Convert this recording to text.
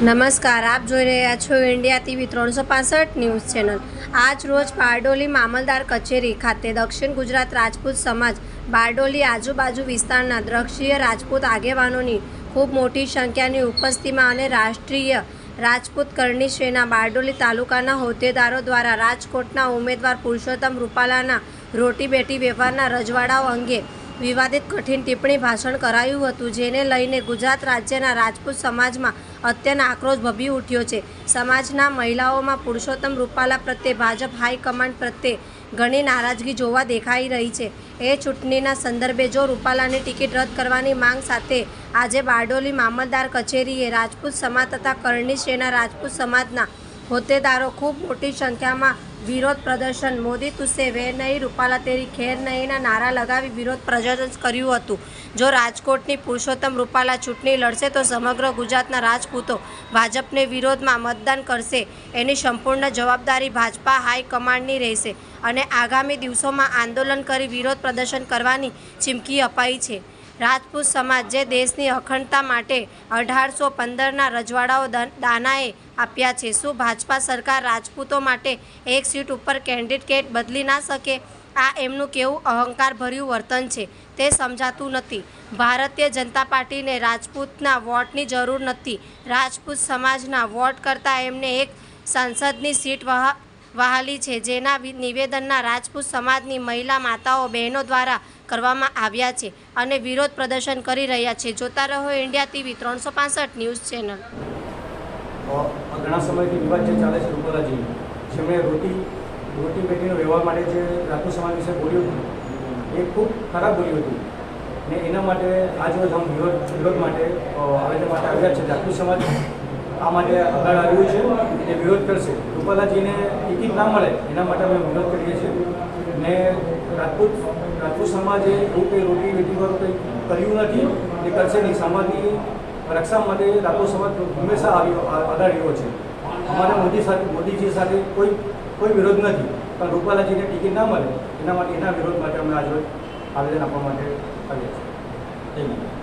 નમસ્કાર, આપ જોઈ રહ્યા છો ઇન્ડિયા ટીવી ત્રણસો પાસઠ ન્યૂઝ ચેનલ. આજ રોજ બારડોલી મામલદાર કચેરી ખાતે દક્ષિણ ગુજરાત રાજપૂત સમાજ બારડોલી આજુબાજુ વિસ્તારના દ્રક્ષીય રાજપૂત આગેવાનોની ખૂબ મોટી સંખ્યાની ઉપસ્થિતિમાં અને રાષ્ટ્રીય રાજપૂત કરણી શ્રેના બારડોલી તાલુકાના હોદ્દેદારો દ્વારા રાજકોટના ઉમેદવાર પુરુષોત્તમ રૂપાલાના રોટી બેટી વ્યવહારના રજવાડાઓ અંગે વિવાદિત કઠિન ટિપ્પણી ભાષણ કરાયું હતું, જેને લઈને ગુજરાત રાજ્યના રાજપૂત સમાજમાં અત્યંત આક્રોશ ભભી ઉઠ્યો છે. સમાજના મહિલાઓમાં પુરુષોત્તમ રૂપાલા પ્રત્યે ભાજપ હાઈકમાન્ડ પ્રત્યે ઘણી નારાજગી જોવા દેખાઈ રહી છે. એ ચૂંટણીના સંદર્ભે જો રૂપાલાની ટિકિટ રદ કરવાની માંગ સાથે આજે બારડોલી મામલદાર કચેરીએ રાજપૂત સમાજ તથા કરણી સેના રાજપૂત સમાજના હોદ્દેદારો ખૂબ મોટી સંખ્યામાં વિરોધ પ્રદર્શન, મોદી તુસે વે નહીં, રૂપાલા તેરી ખેર નહીંના નારા લગાવી વિરોધ પ્રદર્શન કર્યું હતું. જો રાજકોટની પુરુષોત્તમ રૂપાલા ચૂંટણી લડશે તો સમગ્ર ગુજરાતના રાજપૂતો ભાજપને વિરોધમાં મતદાન કરશે. એની સંપૂર્ણ જવાબદારી ભાજપા હાઈકમાન્ડની રહેશે અને આગામી દિવસોમાં આંદોલન કરી વિરોધ પ્રદર્શન કરવાની ચીમકી અપાઈ છે. રાજપૂત સમાજ જે દેશની અખંડતા માટે અઢારસો પંદરના રજવાડાઓ દાનાએ આપ્યા છે. શું ભાજપા સરકાર રાજપૂતો માટે એક સીટ ઉપર કેન્ડિડેટ બદલી ના શકે? આ એમનું કેવું અહંકારભર્યું વર્તન છે? તે સમજાતું નથી. ભારતીય જનતા પાર્ટીને રાજપૂતના વોટની જરૂર નથી. રાજપૂત સમાજના વોટ કરતાં એમને એક સાંસદની સીટ વહાલી છે, જેના નિવેદનના રાજપૂત સમાજની મહિલા માતાઓ બહેનો દ્વારા કરવામાં આવ્યા છે અને વિરોધ પ્રદર્શન કરી રહ્યા છે. જોતા રહો ઇન્ડિયા ટીવી ત્રણસો ન્યૂઝ ચેનલ. ઘણા સમયથી વિવાદ જે ચાલે છે રૂપાલાજી જેમણે રોટી રોટી પેટીનો વ્યવહાર માટે જે રાજપૂત સમાજ વિશે બોલ્યું હતું, એ ખૂબ ખરાબ બોલ્યું હતું. ને એના માટે આજ રોજ વિરોધ માટે આવેદન માટે આવ્યા છે. રાજપૂત સમાજ આ માટે આગળ આવ્યું છે એ વિરોધ કરશે. રૂપાલાજીને ટિકિટ ના મળે, એના માટે અમે વિરોધ કરીએ છીએ. ને રાજપૂત રાજપૂત સમાજે એવું કંઈ રોટી વેટી વાળું કંઈ કર્યું નથી, એ કરશે નહીં. સમાજની રક્ષા માટે રાજપૂત સમાજ હંમેશા આવ્યો આગળ રહ્યો છે. અમારે મોદી સાથે, મોદીજી સાથે કોઈ કોઈ વિરોધ નથી. પણ રૂપાલાજીને ટિકિટ ના મળે, એના માટે, એના વિરોધ માટે અમે આજે આવેદન આપવા માટે આવ્યા છીએ. Thank you